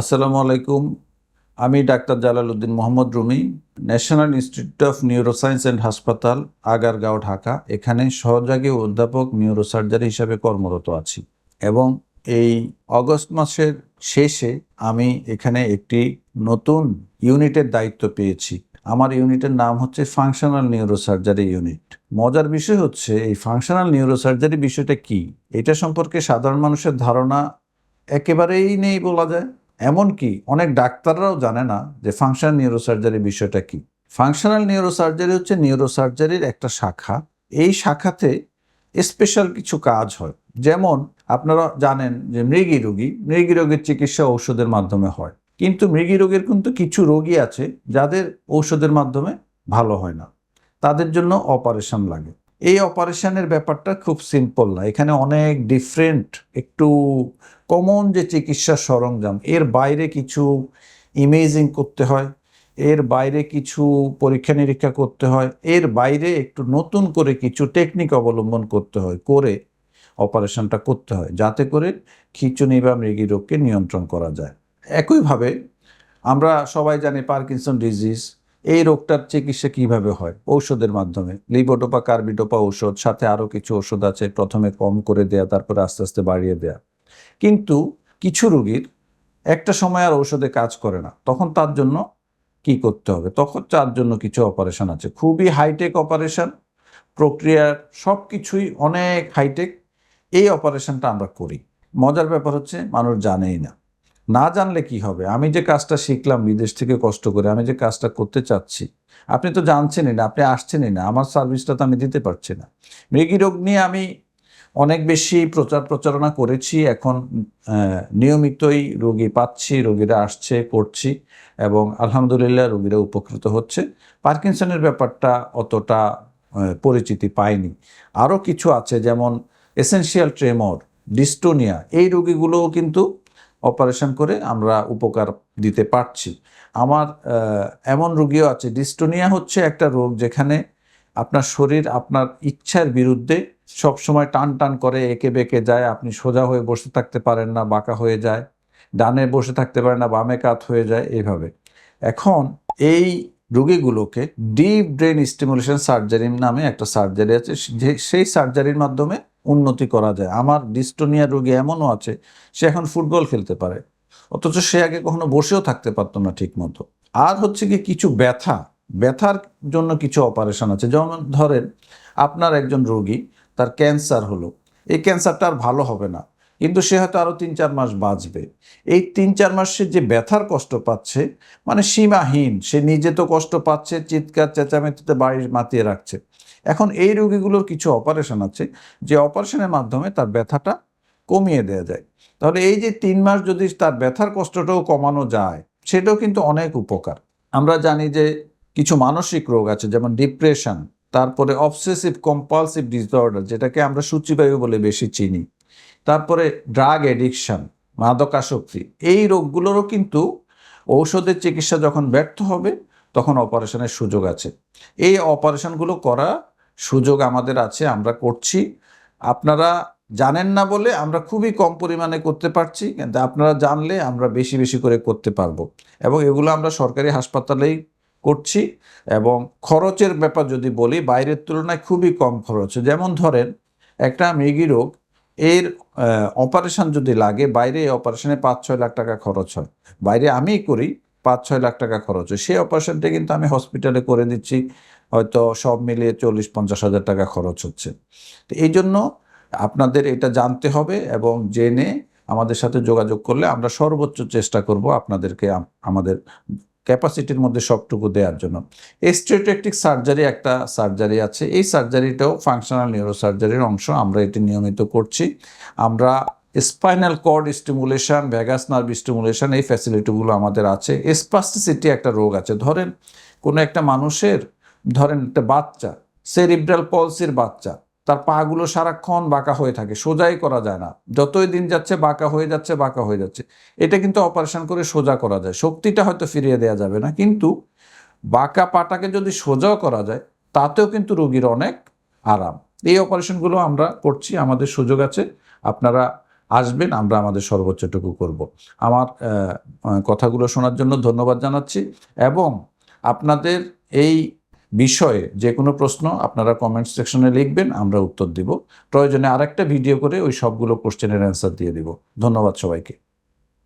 আসসালামু আলাইকুম। আমি doctor Jalal Uddin Mohammad Rumi, National Institute of Neuroscience and হাসপাতাল, আগারগাঁও, ঢাকা। এখানে সহযোগী অধ্যাপক নিউরোসার্জারি হিসাবে কর্মরত আছি এবং এই অগস্ট মাসের শেষে আমি এখানে একটি নতুন ইউনিটের দায়িত্ব পেয়েছি। আমার ইউনিটের নাম হচ্ছে ফাংশনাল নিউরোসার্জারি ইউনিট। মজার বিষয় হচ্ছে, এই ফাংশনাল নিউরোসার্জারি বিষয়টা কি? এটা সম্পর্কে সাধারণ মানুষের ধারণা একেবারেই নেই বলা যায়। এমনকি অনেক ডাক্তাররাও জানে না যে ফাংশনাল নিউরোসার্জারি বিষয়টা কি। ফাংশনাল নিউরোসার্জারি হচ্ছে নিউরোসার্জারির একটা শাখা। এই শাখাতে স্পেশাল কিছু কাজ হয়। যেমন আপনারা জানেন যে মৃগী রোগী, মৃগী রোগের চিকিৎসা ঔষধের মাধ্যমে হয়। কিন্তু মৃগী রোগের কিন্তু কিছু রোগী আছে যাদের ঔষধের মাধ্যমে ভালো হয় না। তাদের জন্য অপারেশন লাগে। এই অপারেশনের ব্যাপারটা খুব সিম্পল না। এখানে অনেক ডিফারেন্ট একটু কমন যে চিকিৎসা সরঞ্জাম, এর বাইরে কিছু ইমেজিং করতে হয়, এর বাইরে কিছু পরীক্ষা নিরীক্ষা করতে হয়, এর বাইরে একটু নতুন করে কিছু টেকনিক অবলম্বন করতে হয়, করে অপারেশনটা করতে হয়, যাতে করে খিঁচুনি বা মৃগী রোগকে নিয়ন্ত্রণ করা যায়। একইভাবে আমরা সবাই জানি পার্কিনসন ডিজিজ এই রোগটার চিকিৎসা কীভাবে হয়? ঔষধের মাধ্যমে। লিবোডোপা কার্বিডোপা ঔষধ, সাথে আরও কিছু ওষুধ আছে, প্রথমে কম করে দেয়া, তারপরে আস্তে আস্তে বাড়িয়ে দেয়া। কিন্তু কিছু রোগীর একটা সময় আর ঔষধে কাজ করে না। তখন তার জন্য কি করতে হবে? তখন তার জন্য কিছু অপারেশন আছে। খুবই হাইটেক অপারেশন। প্রক্রিয়ার সব কিছুই অনেক হাইটেক এই অপারেশনটা আমরা করি। মজার ব্যাপার হচ্ছে, মানুষ জানেই না। না জানলে কি হবে? আমি যে কাজটা শিখলাম বিদেশ থেকে কষ্ট করে, আমি যে কাজটা করতে চাচ্ছি, আপনি তো জানছেনই না, আপনি আসছেনই না, আমার সার্ভিসটা তো আমি দিতে পারছি না। মৃগী রোগ নিয়ে আমি অনেক বেশি প্রচার প্রচারণা করেছি, এখন নিয়মিতই রোগী পাচ্ছি, রোগীরা আসছে, করছি এবং আলহামদুলিল্লাহ রোগীরা উপকৃত হচ্ছে। পার্কিনসনের ব্যাপারটা অতটা পরিচিতি পায়নি আরও কিছু আছে, যেমন এসেনশিয়াল ট্রেমর ডিস্টোনিয়া এই রোগীগুলোও কিন্তু অপারেশন করে আমরা উপকার দিতে পারছি। আমার এমন রোগীও আছে, ডিস্টোনিয়া হচ্ছে একটা রোগ যেখানে আপনার শরীর আপনার ইচ্ছার বিরুদ্ধে সব সময় টান টান করে, একে বেঁকে যায়, আপনি সোজা হয়ে বসে থাকতে পারেন না, বাঁকা হয়ে যায়, ডানে বসে থাকতে পারেন না, বামে কাত হয়ে যায় এইভাবে এখন এই রোগীগুলোকে ডিপ ব্রেন স্টিমুলেশন সার্জারি নামে একটা সার্জারি আছে সেই সার্জারির মাধ্যমে উন্নতি করা যায়। আমার ডিস্টোনিয়া রোগী এমনও আছে, সে এখন ফুটবল খেলতে পারে। অথচ সে আগে কখনো বসেও থাকতে পারতো না ঠিক মতো আর হচ্ছে কি, কিছু ব্যথা, ব্যথার জন্য কিছু অপারেশন আছে। যেমন ধরেন, আপনার একজন রোগী, তার ক্যান্সার হলো। এই ক্যান্সারটা আর ভালো হবে না। কিন্তু সে হয়তো আরও তিন চার মাস বাঁচবে। এই তিন চার মাসে যে ব্যথার কষ্ট পাচ্ছে মানে সীমাহীন, সে নিজে তো কষ্ট পাচ্ছে, চিৎকার, চেঁচামেচিতে বাড়ি মাতিয়ে রাখছে। এখন এই রোগীগুলোর কিছু অপারেশন আছে, যে অপারেশনের মাধ্যমে তার ব্যথাটা কমিয়ে দেওয়া যায়। তাহলে এই যে তিন মাস যদি তার ব্যথার কষ্টটাও কমানো যায়, সেটাও কিন্তু অনেক উপকার। আমরা জানি যে কিছু মানসিক রোগ আছে, যেমন ডিপ্রেশন তারপরে অবসেসিভ কম্পালসিভ ডিসঅর্ডার যেটাকে আমরা সূচিবায়ু বলে বেশি চিনি। তারপরে ড্রাগ এডিকশন মাদকাসক্তি, এই রোগগুলোরও কিন্তু ঔষধের চিকিৎসা যখন ব্যর্থ হবে, তখন অপারেশনের সুযোগ আছে। এই অপারেশনগুলো করা সুযোগ আমাদের আছে, আমরা করছি। আপনারা জানেন না বলে আমরা খুবই কম পরিমাণে করতে পারছি, কিন্তু আপনারা জানলে আমরা বেশি বেশি করে করতে পারব। এবং এগুলো আমরা সরকারি হাসপাতালেই করছি এবং খরচের ব্যাপার যদি বলি, বাইরের তুলনায় খুবই কম খরচ। যেমন ধরেন, একটা মৃগী রোগ, এর অপারেশন যদি লাগে, বাইরে এই অপারেশনে পাঁচ ছয় লাখ টাকা খরচ হয়। বাইরে আমিই করি পাঁচ ছয় লাখ টাকা খরচ হয়। সেই অপারেশনটা কিন্তু আমি হসপিটালে করে দিচ্ছি। হয়তো সব মিলিয়ে চল্লিশ, পঞ্চাশ হাজার টাকা খরচ হচ্ছে। তো এই জন্য আপনাদের এটা জানতে হবে এবং জেনে আমাদের সাথে যোগাযোগ করলে আমরা সর্বোচ্চ চেষ্টা করব আপনাদেরকে আমাদের ক্যাপাসিটির মধ্যে সবটুকু দেওয়ার জন্য। এস্ট্রেটেকটিক সার্জারি একটা সার্জারি আছে। এই সার্জারিটাও ফাংশনাল নিউরো সার্জারির অংশ। আমরা এটি নিয়মিত করছি। আমরা spinal cord stimulation, vagus nerve stimulation এই ফ্যাসিলিটিগুলো আমাদের আছে। স্পাস্টিসিটি একটা রোগ আছে। ধরেন কোনো একটা মানুষের ধরেন একটা বাচ্চা সেরিব্রাল পলসির বাচ্চা, তার পাগুলো সারাক্ষণ বাঁকা হয়ে থাকে, সোজাই করা যায় না। যতই দিন যাচ্ছে বাঁকা হয়ে যাচ্ছে, বাঁকা হয়ে যাচ্ছে। এটা কিন্তু অপারেশন করে সোজা করা যায়। শক্তিটা হয়তো ফিরিয়ে দেওয়া যাবে না, কিন্তু বাঁকা পাটাকে যদি সোজাও করা যায়, তাতেও কিন্তু রোগীর অনেক আরাম। এই অপারেশনগুলো আমরা করছি, আমাদের সুযোগ আছে। আপনারা আসবেন, আমরা আমাদের সর্বোচ্চটুকু করব। আমার কথাগুলো শোনার জন্য ধন্যবাদ জানাচ্ছি এবং আপনাদের এই বিষয়ে যে কোনো প্রশ্ন আপনারা কমেন্ট সেকশনে লিখবেন, আমরা উত্তর দিব। প্রয়োজনে আরেকটা ভিডিও করে ওই সবগুলো কোশ্চেনের অ্যান্সার দিয়ে দিব। ধন্যবাদ সবাইকে।